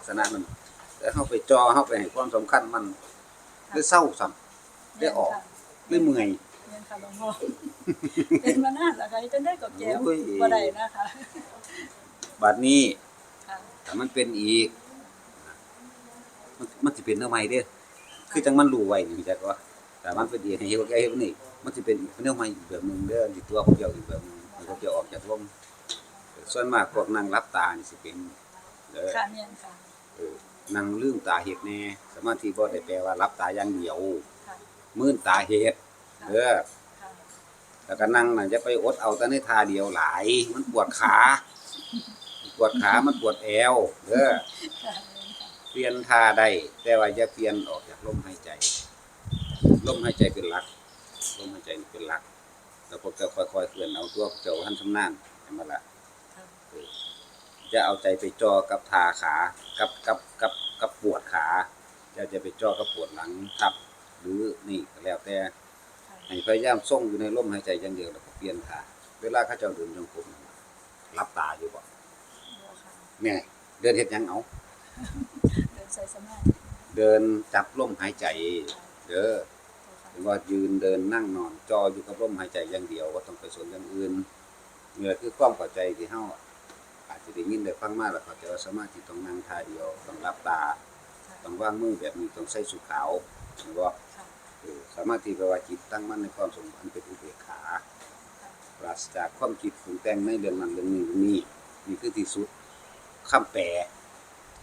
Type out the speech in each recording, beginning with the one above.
ลักษณะนั้นแต่เฮาไปจอเฮาไปให้ความสำคัญมันได้เศร้าซ้ำได้ออกได้เมื่อยเรียนค่ะหลวงพ่อเป็นมานานแล้วค่ะจะได้กับแก้วโอ้ยบ่ได้นะคะบัดนี้ค่ะถ้ามันเป็นอีก มันมันสิเป็นแนวใหม่เด้อคือจังมันรู้ไว้นี่จักว่าแต่มันเป็นอีกให้เฮ็ดแก่เฮ็ดนี่มันสิเป็นอีกแนวใหม่อีกแบบหนึงเด้อที่ตัวของเจ้าอีกแบบหนึงมันก็จะออกจากลมส่วนมากพวกนั่งรับตานี่สิเป็นเด้อ ค่ะเรียนค่ะ เออนั่งลืมตาเฮ็ดแน่สมาธิบ่ได้แปลว่ารับตาอย่างเดียวค่ะมื่นตาเฮ็ดเด้อค่ะแล้วก็นั่งน่ะจะไปอดเอาแต่ในท่าเดียวหลาย มันปวดขาปวดขามันปวดแอวเด้อค่ะเรียนค่ะเปลี่ยนท่าได้แต่ว่าอย่าเปลี่ยนออกจากลมหายใจลมหายใจเป็นหลักลมหายใจเป็นหลักแล้วพวกเจ้าค่อยๆเคลื่อนเอาตัวเจ้าท่านชำนาญเห็นบ่ล่ะค่ะเออ จะเอาใจไปจ่อกับทาขากับกับกับกับปวดขาจะจะไปจ่อกับปวดหลังทับ หรือนี่ก็แล้วแต่ค่ะให้พยายามส่งอยู่ในลมหายใจอย่างเดียวแล้วก็เปลี่ยนท่าเวลาเขาเจ้าเดินจงกรมรับตาอยู่บ่บัวค่ะแม่เดินเฮ็ดหยังเอาเดินใส่สมาธิเดินจับลมหายใจ เด้อค่ะหรือว่ายืนเดินนั่งนอนจออยู่กับลมหายใจอย่างเดียวบ่ต้องไปสนอย่างอื่นนี่แหละคือความเข้าใจที่เฮา อาจจะได้ยินได้ฟังมาแล้วเข้าใจว่าสมาธิต้องนั่งท่าเดียวต้องรับตาค่ะต้องวางมือแบบนี้ต้องใส่สุขาวเห็นบ่ค่ะเออสมาธิแปลว่าจิตตั้งมั่นในความสงบอันเป็นอุเบกขาปราศจากความคิดปรุงแต่งในเรื่องนั้นเรื่องนี้เรื่องนี้นี่คือที่สุดคำแปล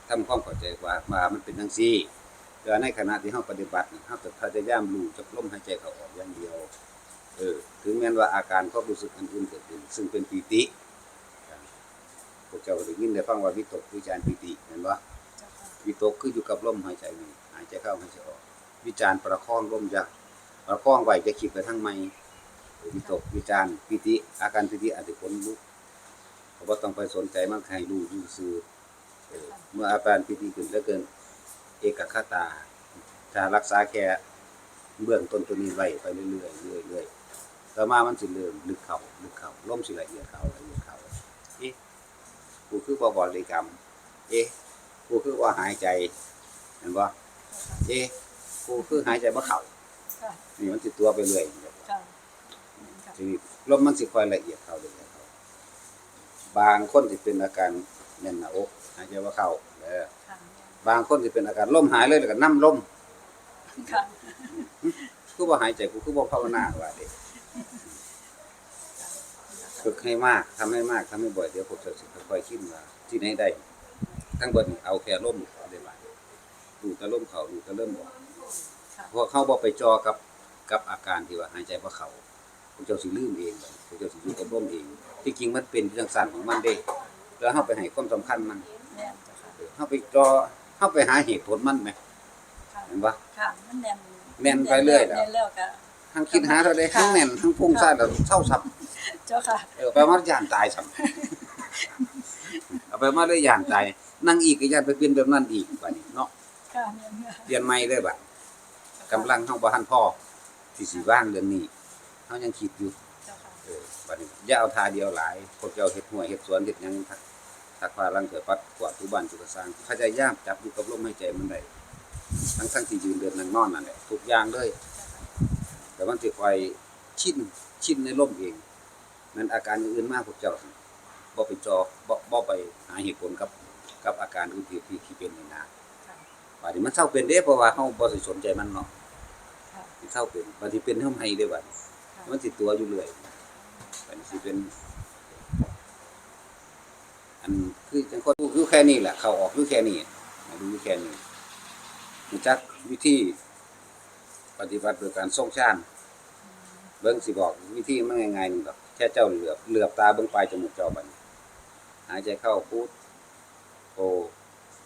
ทำความเข้าใจว่าว่ามันเป็นจังซี่แต่ในขณะที่เฮาปฏิบัตินี่เฮาจะพยายามรู้จักลมหายใจเข้าออกอย่างเดียวเออถึงแม้นว่าอาการความรู้สึกอันอื่นเกิดขึ้นซึ่งเป็นปีติพวก เจ้าได้ยินได้ฟังว่าวิตกวิจารปีติเห็นบ่เจ้าค่ะวิตกคืออยู่กับลมหายใจนี่หายใจเข้าหายใจออก วิจารณ์ประคองลมจะประคองไว้จะคิดไปทางไม่วิตกวิจารณ์ปิติ อาการปิติอาจจะพ้นลุกเพราะว่าต้องไปสนใจมันให้รู้อยู่ซื่อเมื่ออาการปิติขึ้นแล้วเกิน เอกคตา ถ้ารักษาแค่เบื้องต้นตัวนี้ไว้ไปเรื่อยๆเรื่อยๆต่อมามันสิเริ่มลึกเข้าลึกเข้าลมสิละเอียดเข้าละเอียดเข้าเอ๊ะ กูคือบ่บริกรรม เอ๊ะกูคือว่าหายใจเห็นบ่เอ๊ะกูคือหายใจบ่เข้าค่ะนี่มันสิตัวไปเรื่อยค่ะค่ะทีนี้ลมมันสิค่อยละเอียดเข้าละเอียดเข้าบางคนสิเป็นอาการแน่นหน้าอกหายใจบ่เข้าเด้อ ค่ะบางคนสิเป็นอาการลมหายเลยแล้วก็น้ำลมค่ะคือบ่หายใจกูคือบ่ภาวนาว่าเด้ ฝึกให้มากทำให้มากทำให้บ่อยเดี๋ยวพวกเจ้าสิค่อยๆคิดว่าที่ไหนได้ทั้งเบิดนี่เอาแค่ลมได้บ่ดูแต่ลมเข้าดูแต่ลมออกค่ะเพราะเขาบ่ไปจอกับกับอาการที่ว่าหายใจบ่เข้าพวกเจ้าสิลืมเองบัดพวกเจ้าสิอยู่กับลมเอง ที่จริงมันเป็นจังซั่นของมันเด้แล้วเฮาไปให้ความสำคัญมันแน่นเจ้าค่ะเฮาไปจอเฮาไปหาเหตุผลมันไหมค่ะเห็นบ่ค่ะมันแน่นแน่นไปเรื่อยแล้วแน่นแล้วก็ทั้งคิดหาเท่าใดทั้งแน่นทั้งพุ่งซ่านแล้วเศร้าสับ เจ้าค่ะเออไปมาย่านตายสับเอาไปมาเลยย่านตาย นั่งอีกก็ย่านไปเป็นแบบนั้นอีกบัดนี้เนาะค่ะเรียนค่ะเรียนใหม่เลยบัดกำลังเฮาบ่ทันพอที่สิว่างเรื่องนี้เฮายังคิดอยู่เจ้าค่ะเออบัดนี้อย่าเอาท่าเดียวหลายพวกเจ้าเฮ็ดหัวเฮ็ดสวนเฮ็ดหยังทักทักฟ้าลังเกิดปัดกวาดทุบ้านทุกสร้างพยายามจับอยู่กับลมหายใจมันได้ทั้งทั้งที่ยืนเดินนั่งนอนนั่นแหละทุกอย่างเลย แต่มันสิคอยชินชินในลมเอง นั้นอาการอื่นๆมากพวกเจ้าบ่ไปจอบ่บ่ไปหาเหตุผลกับ กับอาการอื่นที่ที่ที่เป็นนี่นะค่ะบัดนี้มันเศร้าเป็นเด้เพราะว่าเฮาบ่สิสนใจมันเนาะค่ะมันเศร้าเป็นบัดนี้เป็นเฮาให้เด้บัดนี้ค่ะมันสิตัวอยู่เรื่อยอันนี้สิเป็น อันคือจังคนอยู่แค่นี้แหละ เข้าออกอยู่แค่นี้มาดูอยู่แค่นี้รู้จักวิธีปฏิบัติโดยการทรงฌานเบิ่งสิบอกวิธีมันง่ายๆนึงดอก แค่เจ้าเหลือบเหลือบตาเบิ่งปลายจมูกเจ้าบันหายใจเข้าพุทโธ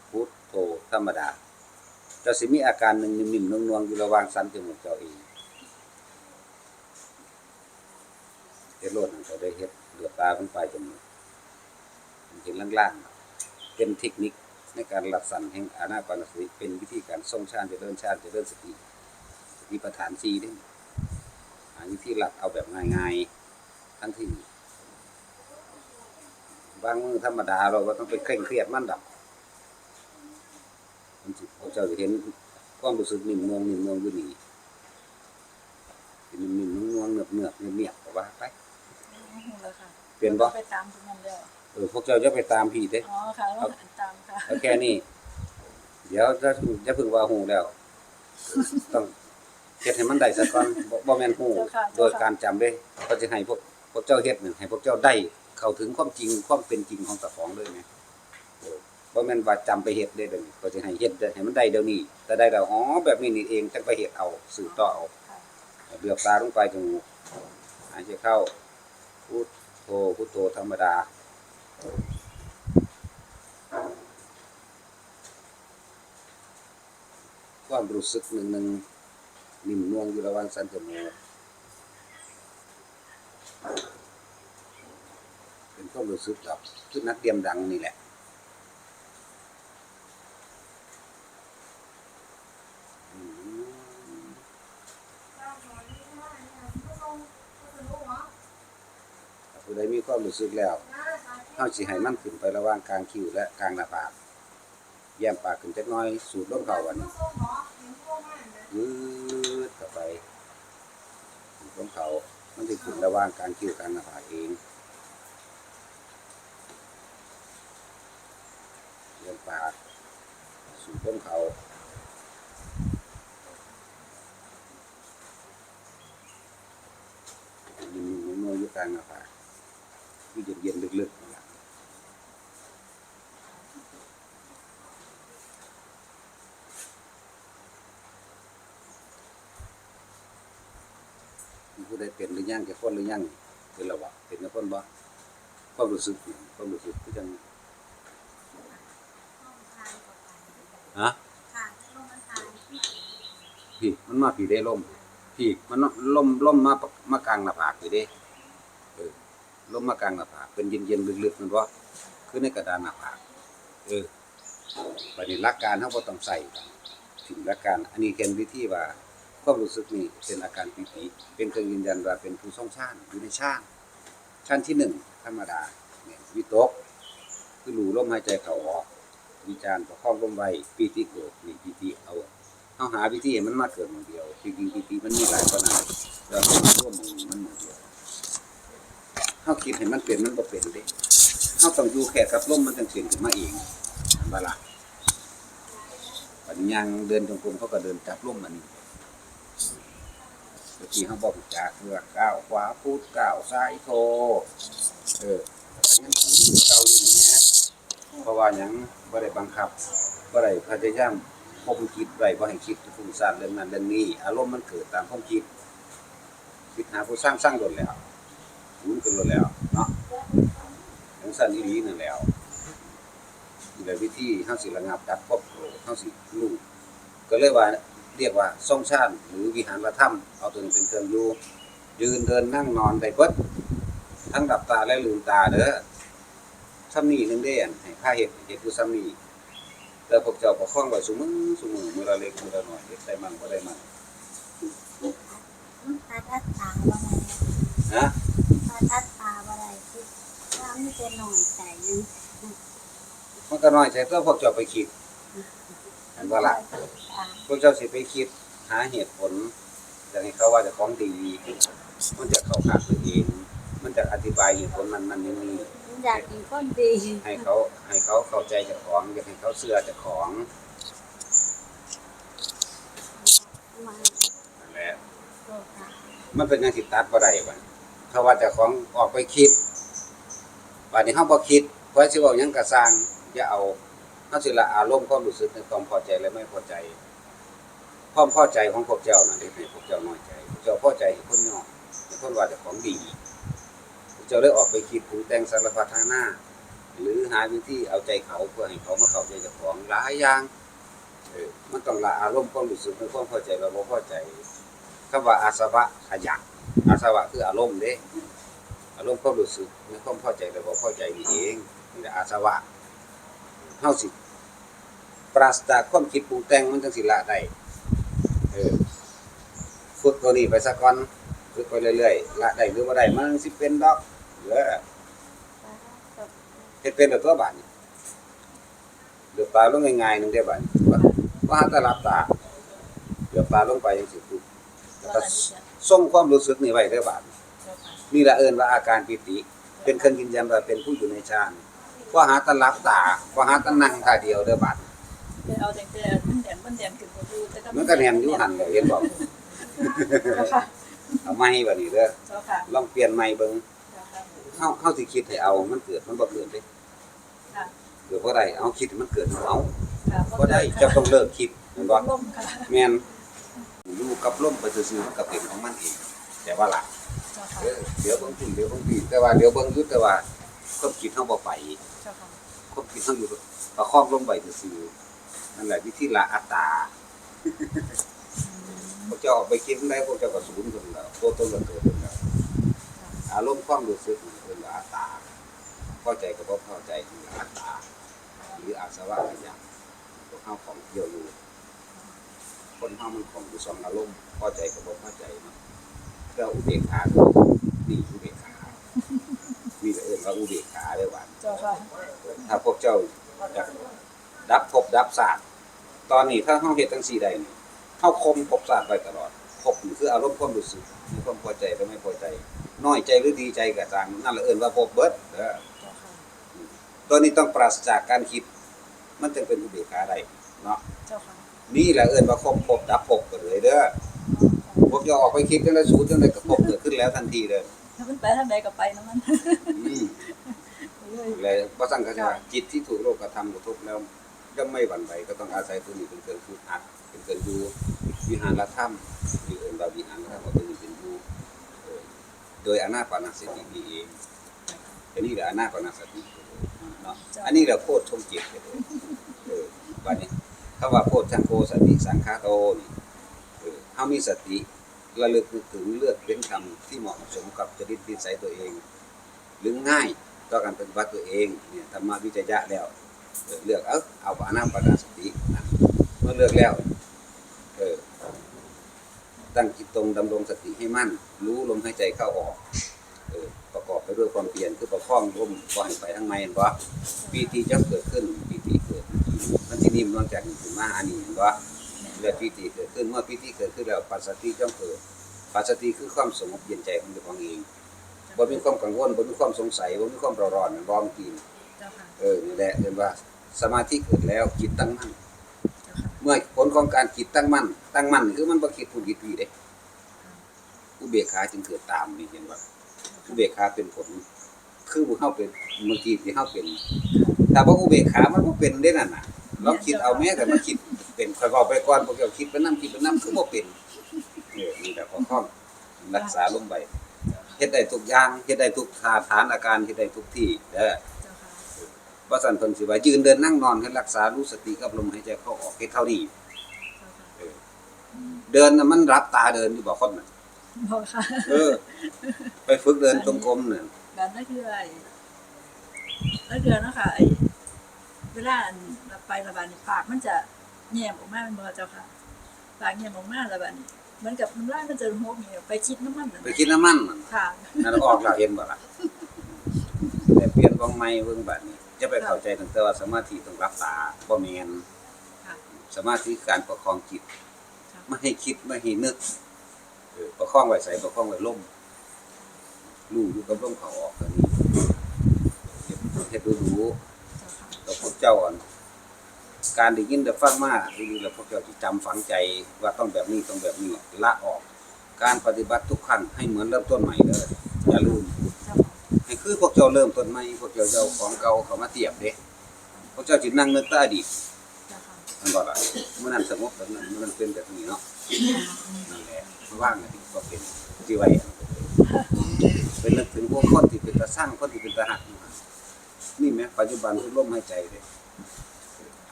พุทโธธรรมดาเจ้าสิมีอาการหนึงนิ่มๆนวลๆอยู่ระหว่างสันจมูกเจ้าเองเฮ็ดโลดนั่นก็ได้เฮ็ดเหลือบตาเพิ่นไปจมูกเห็นล่างๆเป็นเทคนิคในการรักษาแห่งอานาปานสติเป็นวิธีการทรงฌานเจริญฌานเจริญสติสติปัฏฐาน4เด้หาวิธีหลักเอาแบบง่ายๆ ทั้งที่บางมือธรรมดาเราก็ต้องไปเคร่งเครียดมันดอกมันสิพวกเจ้าจะเห็นความรู้สึกนิ่มนวลนิ่มนวลอยู่นี่นิ่มนิ่มนวลเนือบเนือบเนียบเนียบกว่าไปเปลี่ยนบ่ไปตามตรงนั้นแล้วเออพวกเจ้าจะไปตามพี่เด้อ๋อค่ะแล้วตามค่ะแล้วแค่นี้เดี๋ยวจะจะพึ่งว่าหูแล้วต้องเฮ็ดให้มันได้ซะก่อนบ่แม่นหูโดยการจำเด้ก็จะให้พวก พวกเจ้าเฮ็ดหนี่งให้พวกเจ้าได้เข้าถึงความจริงความเป็นจริงของเจ้าของเลยไงเออบ่แม่นว่าจำไปเฮ็ดได้เดี๋ยวนี้ก็จะให้เฮ็ดได้ให้มันได้เดี๋ยวนี้แต่ได้แล้วอ๋อแบบนี้นี่เองจังไปเฮ็ดเอาสืบต่อเอาเลือบตาลงไปจมูกหายใจเข้าพุทโธพุทโธธรรมดาความรู้สึกหนึ่งหนึ่งนิ่มนวลอยู่ระหว่างสันจมูกเป็น ความรู้สึกแบบคือนักเตรียมดังนี่แหละอืมถ้าผู้ใดมีความรู้สึกแล้วเฮาสิให้มันขึ้นไประหว่างกลางคิ้วและกลางหน้าผากแย้มปากขึ้นจักหน้อย สูดลมเข้าวันนี้ยืดเข้าไปของเขามันจะขึ้นระหว่างการคิ้วกลางหน้าผากเองเลี้ยงปาก สูดลมเขานิ่มๆนัวๆอยู่กลางหน้าผาที่เย็นๆลึกๆนั่นล่ะมีผู้ใดเป็นหรือยังแก่คนหรือยังเป็นระวะเป็นกับคนบ่ความรู้สึกความรู้สึกคือจังฮะ พี่มันมาพี่ได้ล่มพี่มันล่มล่มมามากลางหน้าผากพี่เด้เออล่มมากลางหน้าผากเป็นเย็นๆลึกๆนั่นบ่คือในกระดานหน้าผากเออบัดนี้หลักการเฮาบ่ต้องใส่ถึงหลักการ อันนี้เป็นวิธีว่าความรู้สึกนี่เป็นอาการปิติเป็นเครื่องยืนยันว่าเป็นผู้ทรงชาติอยู่ในชาติชั้นที่หนึ่งธรรมดาเนี่ยวิตกคือรู้ลมหายใจเข้าออกวิจารณ์ประคองลมไว้ปิติเกิดนี่ปิติเอา เฮาหาวิธีมันมาเกิดมันเดียวจริงๆปิติมันมีหลายขนาดแต่เฮามาร่วมมือมันหมันเดียวเฮาคิดให้มันเป็นมันบ่เป็นเด้เฮาต้องอยู่แค่กับลมมันจังเป็นขึ้นมาเองบ่ล่ะปัญญางเดินจงกรมเขาก็เดินจับลมมันนี่เมื่อกี้เขาบอกจากเลือกก้าวขวาพูดก้าวซ้ายโทเออแต่นผมอเก้าอยู่นี่นะเพราะว่ายังบ่ได้บังคับบ่ได้พยายาม คมคิดไว้บ่ให้คิดฟุ้งซ่านเรื่องนั้นเรื่องนี้ อารมณ์มันเกิดตามความคิด คิดหาผู้สร้างสร้างโดนแล้วหมุนขึ้นโดนแล้วเนาะจังซั่นอีหลีนั่นแล้วนี่แหละวิธีเฮาสิระงับดับควบโกรธเฮาสิรู้ก็เลยว่าเรียกว่าทรงชาติหรือวิหารธรรมเอาตัวเป็นเครื่องอยู่ยืนเดินนั่งนอนได้เบิดทั้งดับตาและลืมตาเด้อซ้ำนี้นึงเด้นให้ค่าเฮ็ดเฮ็ดอยู่ซ้ำนี้ แต่พวกเจ้าประคองไว้ซุมื้อซุมื้อมื้อละเล็กมื้อละน้อยเฮ็ดได้มั่งบ่ได้มั่งตาทัดตาบ่ไงนะตาทัดตาบ่ได้คิดว่ามันเป็นหน่อยใจนึงมันก็น้อยใจตัวพวกเจ้าไปคิดเห็นบ่ล่ะตาพวกเจ้าสิไปคิดหาเหตุผลอยากให้เขาว่าเจะของดีมันจะเข้าข้างตัวเองมันจะอธิบายเหตุผลมันมันนี่นี่ อยากเป็นคนดีให้เขาให้เขาเข้าใจเจ้าของอยากให้เขาเชื่อเจ้าของมานั่นแหละโลกามันเป็นงานสิตัดบ่ได้บัดเพราะว่าเจ้าของออกไปคิดบัดนี้เฮาบ่คิดเพราะสิเว้าหยังก็สร้างอย่าเอาเฮาสิละอารมณ์ความรู้สึกในความพอใจและไม่พอใจความพอใจของพวกเจ้านั่นเฮ็ดให้พวกเจ้าน้อยใจพวกเจ้าพอใจคนยอมให้คนว่าเจ้าของดี จ้าเลยออกไปคิดปรุงแต่งสารพัดทางหน้า หรือหาวิธีเอาใจเขาเพื่อให้เขามาเข้าใจเจ้าของหลายอย่างมันต้องละอารมณ์ความรู้สึกความพอใจและบ่พอใจคำว่าอาสวะขยะอาสวะคืออารมณ์เด้อารมณ์ความรู้สึกในความพอใจและบ่พอใจนี่เองนี่แหละอาสวะเฮาสิปราศจากความคิดปรุงแต่งมันจังสิละได้เออฝึกตัวนี้ไปสักก่อนฝึกไปเรื่อยๆละได้หรือบ่ได้มันสิเป็นดอก เด้อเฮ็ดเป็นแบบตัวบาดนี่เดือดปลาลงง่ายๆนึงได้บาดนี่ว่าว่าถ้ารับตาเดี๋ยวตาลงไปจังซี่ปุ๊บแล้วว่าก็อันนี้จะส่งความรู้สึกนี่ไว้เด้อบาดเจ้าค่ะนี่ละเอิ้นว่าอาการปิติ เป็นเครื่องยืนยันว่าเป็นผู้อยู่ในฌานว่าหาแตะรับตาว่าหาแตะนั่งท่าเดียวเด้อบาดไปเอาแต่แต่มันแดนมันแดนขึ้นบ่อยู่แต่ก็มันก็แนมอยู่หั่นเลยเห็นบ่เจ้าค่ะเอาไม้บัดนี้เด้อเจ้าค่ะลองเปลี่ยนไม้เบิ่ง เจ้าค่ะเฮาเฮาสิคิดให้เอา มันเกิดมันบ่เกิดเด้ค่ะเกิดบ่ได้เอาคิดให้มันเกิดเอาค่ะบ่ได้เจะต้องเลิกคิดแม่นบ่ล่มค่ะแม่นอยู่กับลมไปซื่อๆมันก็เป็นของมันเองแต่ว่าล่ะเจ้าค่ะเออเดี๋ยวเบิ่งพุ่นเดี๋ยวเบิ่งพี่แต่ว่าเดี๋ยวเบิ่งอยู่แต่ว่าความคิดเฮาบ่ไปเจ้าค่ะความคิดเฮาอยู่ประคองลมไปซื่อๆนั่นแหละวิธีละอัตตาพวกเจ้าออกไปคิดได้พวกเจ้าก็สูญเพิ่นแล้วตัวตนก็เกิดขึ้นแล้วอารมณ์ความรู้สึกนี่เพิ่นว่า อัตตาพอใจก็บ่พอใจนี่ละอัตตา หรืออาสวะขยันพวกเฮาของเที่ยวอยู่ คนเฮามันของอยู่สองอารมณ์พอใจกับบ่พอใจเนาะก็อุเบกขาคือนี่อุเบกขานี่ก็เอิ้นว่าอุเบกขาเด้อว่าเจ้าค่ะถ้าพวกเจ้าจะดับภพดับศาสตร์ตอนนี้ถ้าเฮาเฮ็ดจังซี่ได้นี่เฮาคมภพศาสตร์ไว้ตลอดภพนี่คืออารมณ์ความรู้สึกมีความพอใจหรือไม่พอใจ น้อยใจหรือดีใจก็ตามนั่นแหละเอิ้นว่าภพเบิดเด้อเจ้าค่ะตัวนี้ต้องปราศจากการคิด มันจึงเป็นอุเบกขาได้เนาะเจ้าค่ะนี่แหละเอิ้นว่าครบภพดับภพก็เลยเด้อพวกจะออกไปคิดจังได๋สูจังได๋ก็ภพเกิดขึ้นแล้วทันทีเลยถ้ามันไปทางใดก็ไปนะมันอืมเลยเลยบ่สั่งก็จะว่าจิตที่ถูกโลกกระทำกระทบแล้วย่อมไม่หวั่นไหวก็ต้องอาศัยตัวนี้เป็นเครื่องฝึกหัดเป็นเครื่องอยู่วิหารธรรมที่เอิ้นว่าวิหารธรรมว่าตัวนี้เป็นอยู่เออ โดยอานาปานสตินี่เองอันนี้แหละอานาปานสติเนาะอันนี้แหละโคตรชงจิตเลยเออบัดนี้คำว่าโพชังโกสติสังฆาโตนี่เออเฮามีสติระลึกนึกถึงเลือกเป็นคำที่เหมาะสมกับจริตนิสัยตัวเอง หรือง่ายต่อการปฏิบัติตัวเองเนี่ยธรรมะวิจยะแล้วเออเลือกเอาเอาอานาปานสตินะเมื่อเลือกแล้วเออ ตั้งจิตตรงดำรงสติให้มั่น รู้ลมหายใจเข้าออกเออประกอบไปด้วยความเพียรคือประคองลมปล่อยไปทั้งในเห็นปะปีติจะเกิดขึ้นปีติเกิดมันที่นิ่มนอกจากนี้ถึงมาอันนี้เห็นปะเลือดปีติเกิดขึ้นเมื่อปีติเกิดขึ้นแล้วปัสสติจ้องเกิดปัสสติคือความสงบเย็นใจของตัวเองบ่มีความกังวลบ่มีความสงสัยบ่มีความเร่าร้อนบ่มีกินเจ้าค่ะเออนี่แหละเรียกว่าสมาธิเกิดแล้วจิตตั้งมั่น เมื่อผลของการจิตตั้งมั่น ตั้งมั่นคือมันบ่คิดผู้คิดผีเด้อุเบกขาจึงเกิดตามนี่เห็นว่าอุเบกขาเป็นผล คือผู้เฮาเป็นเมื่อกี้ที่เฮาเป็นถ้าบ่อุเบกขามันบ่เป็นเด้นั่นน่ะลองคิดเอาแม้แต่มันคิดเป็นคอยเว้าไปก่อนพวกเจ้าคิดไปนํคิดไปนํคือบ่เป็นเออนี่แหละพอข้องรักษาลมไว้เฮ็ดได้ทุกอย่างเฮ็ดได้ทุกท่าทางอาการเฮ็ดได้ทุกที่เด้อ ว่าสันเพิ่นสิว่ายืนเดินนั่งนอนให้รักษารู้สติกับลมหายใจเข้าออกให้เท่านี้เจ้าค่ะเดินน่ะมันรับตาเดินอยู่บ่คนน่ะบอกค่ะเออ ไปฝึกเดินจงกรมน่ะการนั่นคืออะไรแล้วเดือนนะคะไอ้เวลาอันเราไประบาดนี่ปากมันจะแยมออกมาเป็นบ่เจ้าค่ะปากแยมออกมาระบาดนี่เหมือนกับน้ำลายมันจะหกนี่ไปชิดน้ำมันนั่นไปคิดน้ำมันน่ะค่ะนั่นออกแล้วเห็นบ่ล่ะแต่เปลี่ยนวงใหม่เบิ่งบัดนี้ จะไปเข้าใจตั้งแต่ว่าสมาธิต้องรับตาบ่แม่นค่ะสมาธิคือการประคองจิตค่ะไม่ให้คิดไม่ให้นึกเออประคองไว้ใส่ประคองไว้ลมรู้อยู่กับลมเข้าออกเท่านี้เฮ็ดเฮ็ดดูรู้เจ้าค่ะกับพวกเจ้าอันการได้ยินได้ฟังมาดีๆแล้วพวกเจ้าจะจำฝังใจว่าต้องแบบนี้ต้องแบบนี้ละออก การปฏิบัติทุกครั้งให้เหมือนเริ่มต้นใหม่เด้ออย่าลืมเจ้า ค่ะให้คือพวกเจ้าเริ่มต้นใหม่พวกเจ้าเจ้าของเก่าเขามาเทียบเด้พวกเจ้าจินั่งนึกแตอดีตเจ้าค่ะมันบ่ล่ะเมื่อนั้นสงบแบบนั้นเมื่อนั้นเป็นแบบนี้เนาะนั่นแหละว่างๆนี่ก็เป็นที่ไว้เป็นนึกถึงพวกคนที่เป็นตาสร้างคนที่เป็นตาหักอยู่หั่นนี่แหมปัจจุบันคือลมหายใจเด้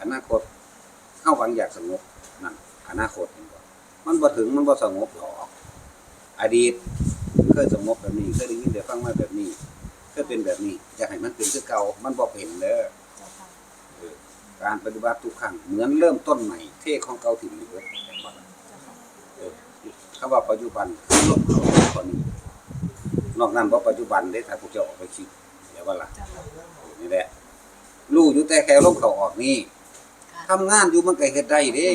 อนาคตเข้าหวังอยากสงบนั่นอนาคตเห็นบ่มันบ่ถึงมันบ่สงบหรอกอดีตเคยสงบแบบนี้เคยได้ยินได้ฟังมาแบบนี้ เคยเป็นแบบนี้อยากให้มันเป็นคือเก่ามันบ่เป็นเด้อเจ้าค่ะเออการปฏิบัติทุกครั้งเหมือนเริ่มต้นใหม่ เทของเก่าถิ่นอยู่เบิดเจ้าค่ะเออคำว่าปัจจุบันคือลมเข้าลมเข้านี้นอกนั้นบ่ปัจจุบันเด้ถ้าพวกเจ้าออกไปคิดเดี๋ยวว่าล่ะเจ้าค่ะนี่แหละรู้อยู่แต่แค่ลมเข้าออกนี่ค่ะทำงานอยู่มันก็เฮ็ดได้เด้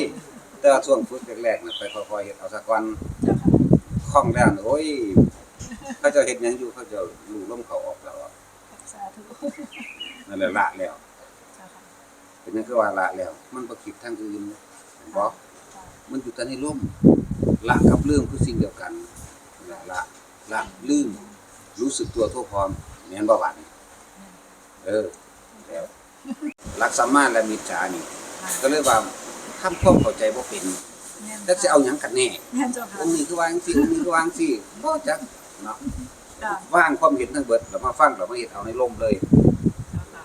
แต่ว่าช่วงฝึกแรกๆน่ะไปค่อยๆเฮ็ดเอาสักวันเจ้าค่ะคล่องแล้วน่ะโอ้ยเขาเจะเฮ็ดหยังอยู่เขาเจะรู้ลมเขาออกแล้วอะสาธุ นั่นแหละละแล้วเจ้าค่ะเป็นนั่นคือว่าละแล้ว มันบ่คิดทางอื่นเห็นบ่มันอยู่แต่ในลมละกับเรื่องคือสิ่งเดียวกันละละละลืมรู้สึกตัวทั่วพร้อมแม่นบ่หวานเออแล้วรักสัมมาและมิจฉานี่ ก็เลยว่าทำความเข้าใจบ่เป็นแม่นแล้วสิเอาหยังกันแน่แม่นเจ้าค่ะองค์นี้คือวาจังซี่องค์นี้คือวาจังซี่บ่จักเนาะจ้า ว่างความเห็นทั้งเบิดแล้วมาฟังแล้วมาเฮ็ดเอาในลมเลยเจ้าค่ะ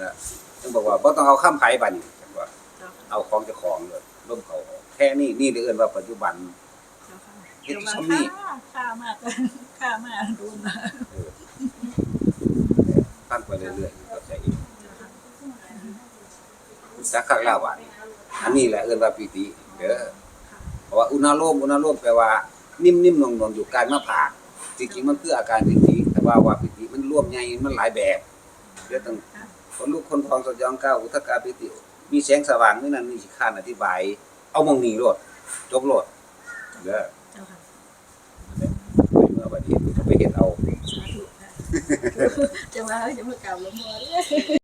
นะต้องบอกว่าบ่ต้องเอาคำไผบัดนี้จังว่าเจ้าค่ะเอาของเจ้าของเลยลมเขาออกแค่นี้นี่เรียกว่าปัจจุบันเจ้าค่ะเฮ็ดเจ้าซ้ำนี่ค่ะค่ามากค่ามากดูมาเออฟังไปเรื่อยๆเข้าใจเองเจ้าค่ะจักคักแล้วว่าอันนี้แหละเอิ้นว่าปิติเด้อเพราะว่าอุณาโลมอุณาโลมแปลว่า นิ่มๆนวลๆอยู่กลางหน้าผาก จริงๆมันคืออาการปิติแต่ว่าว่าปิติมันรวมใหญ่มันหลายแบบเดี๋ยวต้องคนลูกคนพองสยองก้าวอุทกาปิติมีแสงสว่างนี่นั่นนี่สิข้านอธิบาย เอามองนี้โลดจบโลดเด้อเจ้าค่ะไปเมื่อบัดนี้ไปเฮ็ดเอาสาธุค่ะจะมาจะมากราบหลวงพ่อ